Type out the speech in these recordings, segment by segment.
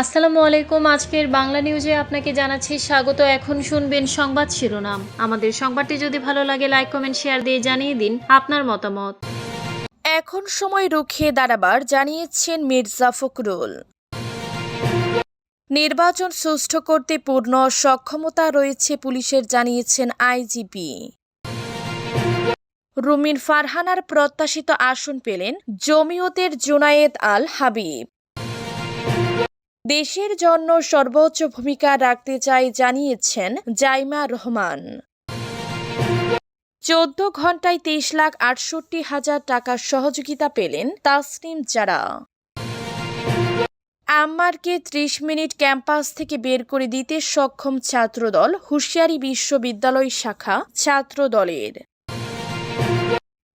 আসসালামু আলাইকুম। আজকের বাংলা নিউজে আপনাকে জানাচ্ছি স্বাগত। এখন শুনবেন সংবাদ শিরোনাম। আমাদের সংবাদটি যদি ভালো লাগে লাইক কমেন্ট শেয়ার দিয়ে জানিয়ে দিন আপনার মতামত। এখন সময় রুখে দাঁড়াবার, জানিয়েছেন মির্জা ফখরুল। নির্বাচন সুষ্ঠু করতে পূর্ণ সক্ষমতা রয়েছে পুলিশের, জানিয়েছেন আইজিপি। রুমিন ফারহানার প্রত্যাশিত আসন পেলেন জমিয়তের জুনায়েদ আল হাবিব। দেশের জন্য সর্বোচ্চ ভূমিকা রাখতে চাই জানিয়েছেন জাইমা রহমান। চোদ্দ ঘন্টায় তেইশ লাখ আটষট্টি হাজার টাকার সহযোগিতা পেলেন তাসনিম জারা আম্মারকে ত্রিশ মিনিট ক্যাম্পাস থেকে বের করে দিতে সক্ষম ছাত্রদল হুঁশিয়ারি বিশ্ববিদ্যালয় শাখা ছাত্রদলের।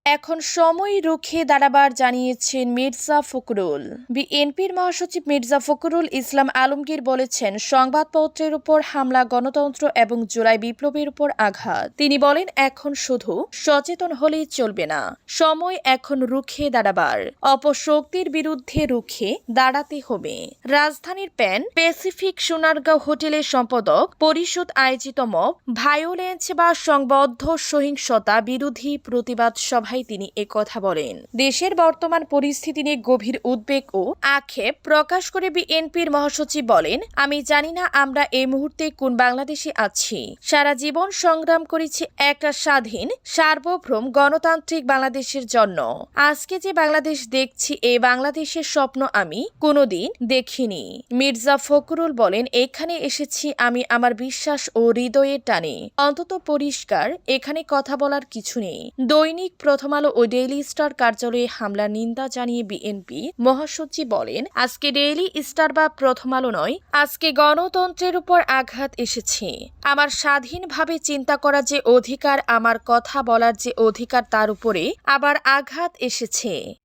এখন সময় রুখে দাঁড়াবার জানিয়েছেন মির্জা ফখরুল। বিএনপির মহাসচিব মির্জা ফখরুল ইসলাম আলমগীর বলেছেন, সংবাদপত্রের উপর হামলা, গণতন্ত্র এবং জুলাই বিপ্লবের উপর আঘাত। তিনি বলেন, এখন শুধু সচেতন হলেই চলবে না, সময় এখন রুখে দাঁড়াবার। অপশক্তির বিরুদ্ধে রুখে দাঁড়াতে হবে। রাজধানীর প্যান, প্যাসিফিক সোনারগাঁও হোটেলের সম্পাদক, পরিষদ আয়োজিত মব, ভায়োলেন্স বা সংবদ্ধ সহিংসতা বিরোধী প্রতিবাদ সভায় তিনি একথা বলেন। দেশের বর্তমান পরিস্থিতি নিয়ে গভীর উদ্বেগ ও আক্ষেপ প্রকাশ করে বিএনপির মহাসচিব বলেন, আমি জানি না আমরা এই মুহূর্তে কোন বাংলাদেশে আছি। সারা জীবন সংগ্রাম করেছি একটা স্বাধীন, সার্বভৌম গণতান্ত্রিক বাংলাদেশের জন্য। আজকে যে বাংলাদেশ দেখছি এই বাংলাদেশের স্বপ্ন আমি কোনোদিন দেখিনি। মির্জা ফখরুল বলেন, এখানে এসেছি আমি আমার বিশ্বাস ও হৃদয়ের টানে। অন্তত পরিষ্কার, এখানে কথা বলার কিছু নেই। দৈনিক প্রথম আলো ও ডেইলি স্টার কার্যালয়ে হামলার নিন্দা জানিয়ে বিএনপি মহাসচিব বলেন, আজকে ডেইলি স্টার বা প্রথম আলো নয়, আজকে গণতন্ত্রের উপর আঘাত এসেছে। আমার স্বাধীনভাবে চিন্তা করার যে অধিকার, আমার কথা বলার যে অধিকার তার উপরে আবার আঘাত এসেছে।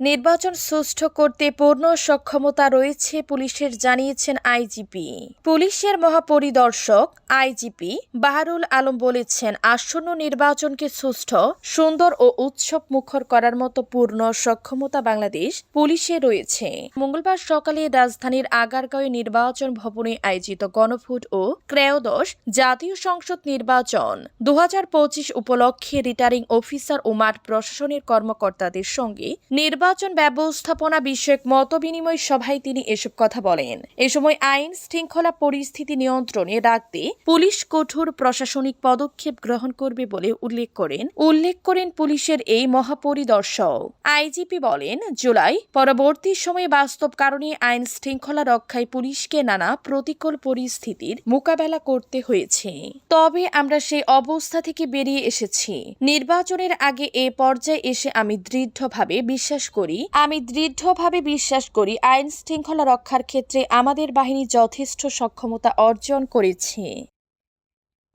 নির্বাচন সুষ্ঠু করতে পূর্ণ সক্ষমতা রয়েছে, পুলিশের জানিয়েছেন আইজিপি। পুলিশের মহাপরিদর্শক আইজিপি বাহারুল আলম বলেছেন, আসন্ন নির্বাচনকে সুষ্ঠু, সুন্দর ও উৎসব মুখর করার মতো পূর্ণ সক্ষমতা বাংলাদেশ পুলিশে রয়েছে। মঙ্গলবার সকালে রাজধানীর আগারগাঁও নির্বাচন ভবনে আয়োজিত গণভোট ও ক্রয়োদশ জাতীয় সংসদ নির্বাচন দু হাজার পঁচিশ উপলক্ষে রিটার্নিং অফিসার ও মাঠ প্রশাসনের কর্মকর্তাদের সঙ্গে নির্বাচন ব্যবস্থাপনা বিষয়ক মতবিনিময় সভায় তিনি এসব কথা বলেন। এ সময় আইন শৃঙ্খলা পরিস্থিতি নিয়ন্ত্রণে রাখতে পুলিশ কঠোর প্রশাসনিক পদক্ষেপ গ্রহণ করবে বলে উল্লেখ করেন। উল্লেখ করেন পুলিশের এই মহাপরিদর্শক। আইজিপি বলেন, জুলাই পরবর্তী সময়ে বাস্তব কারণে আইন শৃঙ্খলা রক্ষায় পুলিশকে নানা প্রতিকূল পরিস্থিতির মোকাবেলা করতে হয়েছে। তবে আমরা সেই অবস্থা থেকে বেরিয়ে এসেছি। নির্বাচনের আগে এ পর্যায়ে এসে আমি দৃঢ়ভাবে বিশ্বাস করি আমি দৃঢ়ভাবে বিশ্বাস করি আইন শৃঙ্খলা রক্ষার ক্ষেত্রে আমাদের বাহিনী যথেষ্ট সক্ষমতা অর্জন করেছে।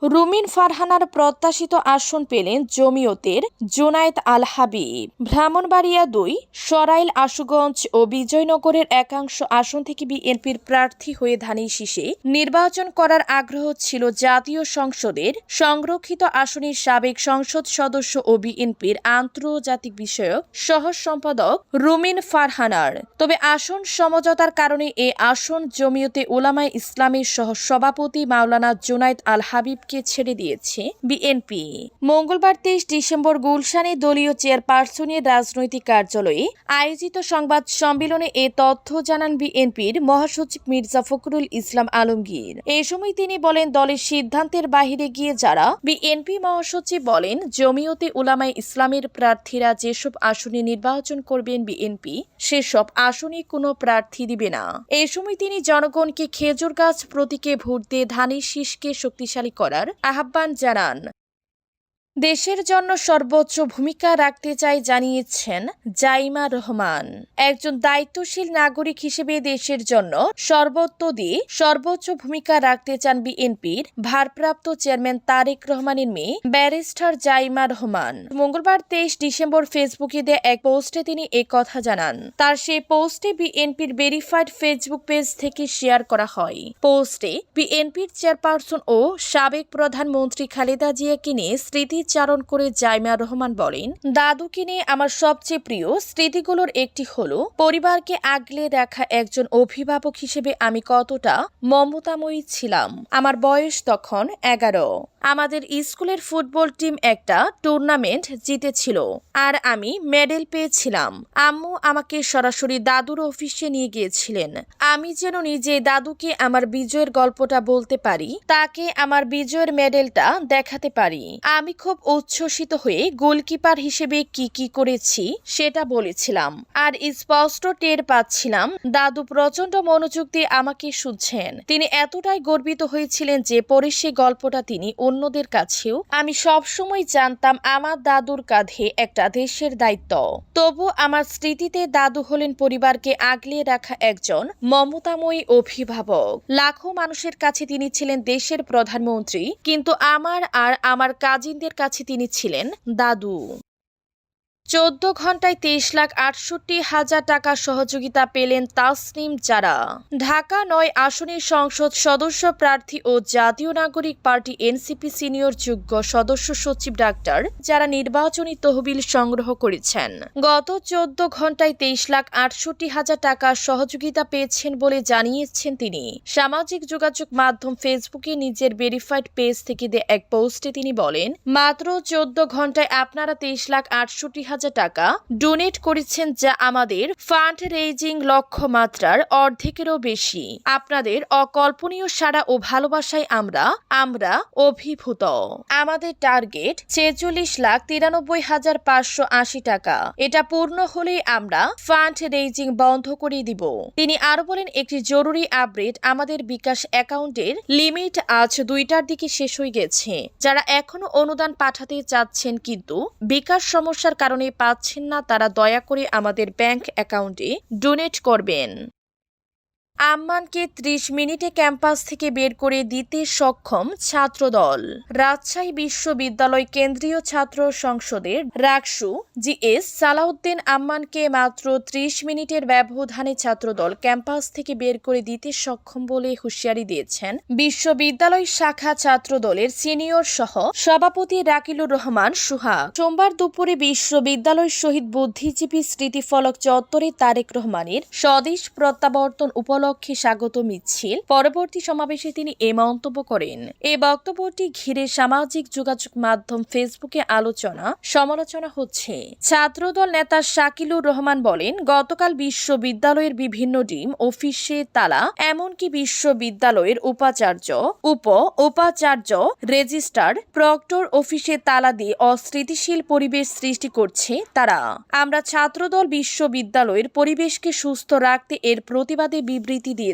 রুমিন ফারহানার প্রত্যাশিত আসন পেলেন জমিয়তের জোনায়েত আল হাবিব। ব্রাহ্মণবাড়িয়া দুই, সরাইল, আশুগঞ্জ ও বিজয়নগরের একাংশ আসন থেকে বিএনপির প্রার্থী হয়ে ধানের শীষে নির্বাচন করার আগ্রহ ছিল জাতীয় সংসদের। সংরক্ষিত আসনের সাবেক সংসদ সদস্য ও বিএনপির আন্তর্জাতিক বিষয়ক সহ সম্পাদক রুমিন ফারহানার। তবে আসন সমঝোতার কারণে এ আসন জমিয়তে ওলামায় ইসলামের সহ সভাপতি মাওলানা জোনায়েদ আল হাবিবকে ছেড়ে দিয়েছে বিএনপি মঙ্গলবার তেইশ ডিসেম্বর গুলশানে দলীয় চেয়ারপারসনের রাজনৈতিক কার্যালয়ে আয়োজিত সংবাদ সম্মেলনে এ তথ্য জানান বিএনপির মহাসচিব মির্জা ফখরুল ইসলাম আলমগীর। এ সময় তিনি বলেন, দলের সিদ্ধান্তের বাহিরে গিয়ে যারা বিএনপি মহাসচিব বলেন, জমিয়তে উলামায় ইসলামের প্রার্থীরা যেসব আসনে নির্বাচন করবেন বিএনপি সেসব আসনে কোনো প্রার্থী দিবে না। এ সময় তিনি জনগণকে খেজুর গাছ প্রতীকে ভোট দিয়ে ধানের শীষকে শক্তিশালী করার আহ্বান জানান। দেশের জন্য সর্বোচ্চ ভূমিকা রাখতে চাই জানিয়েছেন জাইমা রহমান। একজন দায়িত্বশীল নাগরিক হিসেবে দেশের জন্য সর্বত্র দিয়ে সর্বোচ্চ ভূমিকা রাখতে চান বিএনপির ভারপ্রাপ্ত চেয়ারম্যান তারেক রহমানের মেয়ে ব্যারিস্টার জাইমা রহমান। মঙ্গলবার তেইশ ডিসেম্বর ফেসবুকে দেয়া এক পোস্টে তিনি এ কথা জানান। তার সেই পোস্টে বিএনপির ভেরিফাইড ফেসবুক পেজ থেকে শেয়ার করা হয়। পোস্টে বিএনপির চেয়ারপারসন ও সাবেক প্রধানমন্ত্রী খালেদা জিয়াকে নিয়ে স্মৃতি স্মৃতিচারণ করে জাইমা রহমান বলেন, দাদুকে নিয়ে আমার সবচেয়ে প্রিয় স্মৃতিগুলোর একটি হলো, পরিবারকে আগলে রাখা একজন অভিভাবক হিসেবে আমি কতটা মমতাময়ী ছিলাম। আমার বয়স তখন এগারো। আমাদের স্কুলের ফুটবল টিম একটা টুর্নামেন্ট জিতেছিল, আর আমি মেডেল পেয়েছিলাম। আম্মু আমাকে সরাসরি দাদুর অফিসে নিয়ে গিয়েছিলেন। আমি যেন নিজে দাদুকে আমার বিজয়ের গল্পটা বলতে পারি, তাকে আমার বিজয়ের মেডেলটা দেখাতে পারি। আমি খুব উচ্ছ্বসিত হয়ে গোলকিপার হিসেবে কি কি করেছি সেটা বলেছিলাম। আর স্পষ্ট টের পাচ্ছিলাম, দাদু প্রচণ্ড মনোযোগ দিয়ে আমাকে শুনছেন। তিনি এতটাই গর্বিত হয়েছিলেন যে পরে সে গল্পটা তিনি অন্যদের কাছেও আমি সবসময় জানতাম আমার দাদুর কাঁধে একটা দেশের দায়িত্ব। তবু আমার স্মৃতিতে দাদু হলেন পরিবারকে আগলে রাখা একজন মমতাময়ী অভিভাবক। লাখো মানুষের কাছে তিনি ছিলেন দেশের প্রধানমন্ত্রী, কিন্তু আমার আর আমার কাজিনদের কাছে তিনি ছিলেন দাদু। চোদ্দ ঘন্টায় তেইশ লাখ আটষট্টি হাজার টাকা সহযোগিতা পেলেন তাসনিম যারা ঢাকা নয় আসনের সংসদ সদস্য প্রার্থী ও জাতীয় নাগরিক পার্টি এনসিপি সিনিয়র যুগ্ম সদস্য সচিব ডাক্তার যারা নির্বাচনী তহবিল সংগ্রহ করেছেন। গত চোদ্দ ঘন্টায় তেইশ লাখ আটষট্টি হাজার টাকা সহযোগিতা পেয়েছেন বলে জানিয়েছেন তিনি। সামাজিক যোগাযোগ মাধ্যম ফেসবুকে নিজের ভেরিফাইড পেজ থেকে এক পোস্টে তিনি বলেন, মাত্র চোদ্দ ঘন্টায় আপনারা তেইশ লাখ আটষট্টি হাজার টাকা ডোনেট করেছেন যা আমাদের ফান্ড রেইজিং লক্ষ্যমাত্রার অর্ধেকেরও বেশি। আপনাদের অকল্পনীয় সাড়া ও ভালোবাসায় আমরা আমরা অভিভূত। আমাদের টার্গেট ছেচল্লিশ লাখ তিরানব্বই হাজার পাঁচশো আশি টাকা। এটা পূর্ণ হলেই আমরা ফান্ড রেইজিং বন্ধ করে দিব। তিনি আরও বলেন, একটি জরুরি আপডেট আমাদের বিকাশ অ্যাকাউন্টের লিমিট আজ দুইটার দিকে শেষ হয়ে গেছে। যারা এখনও অনুদান পাঠাতে চাচ্ছেন কিন্তু বিকাশ সমস্যার কারণে পাচ্ছেন না তারা দয়া করে আমাদের ব্যাংক অ্যাকাউন্টে ডোনেট করবেন। আম্মানকে ত্রিশ মিনিটে ক্যাম্পাস থেকে বের করে দিতে সক্ষম ছাত্রদল। রাজশাহী বিশ্ববিদ্যালয় কেন্দ্রীয় ছাত্র সংসদের রাকসু জি এস সালাউদ্দিন আম্মানকে মাত্র ত্রিশ মিনিটের ব্যবধানে ছাত্রদল ক্যাম্পাস থেকে বের করে দিতে সক্ষম বলে হুঁশিয়ারি দিয়েছেন বিশ্ববিদ্যালয় শাখা ছাত্রদলের সিনিয়র সহ সভাপতি রাকিলুর রহমান সুহা। সোমবার দুপুরে বিশ্ববিদ্যালয় শহীদ বুদ্ধিজীবী স্মৃতিফলক চত্বরে তারেক রহমানের স্বদেশ প্রত্যাবর্তন উপলক্ষে স্বাগত মিছিল। পরবর্তী সমাবেশে তিনি এ মন্তব্য করেন। এই বক্তব্যটি ঘিরে সামাজিক যোগাযোগ মাধ্যম ফেসবুকে আলোচনা, সমালোচনা হচ্ছে। ছাত্রদল নেতা শাকিলুর রহমান বলেন, গতকাল বিশ্ববিদ্যালয়ের বিভিন্ন ডিম, অফিসে তালা, এমনকি বিশ্ববিদ্যালয়ের উপাচার্য, উপ উপাচার্য, রেজিস্ট্রার, প্রক্টর অফিসে তালা দিয়ে অস্থিতিশীল পরিবেশ সৃষ্টি করছে তারা। আমরা ছাত্রদল বিশ্ববিদ্যালয়ের পরিবেশকে সুস্থ রাখতে এর প্রতিবাদে বিবৃতি দিয়ে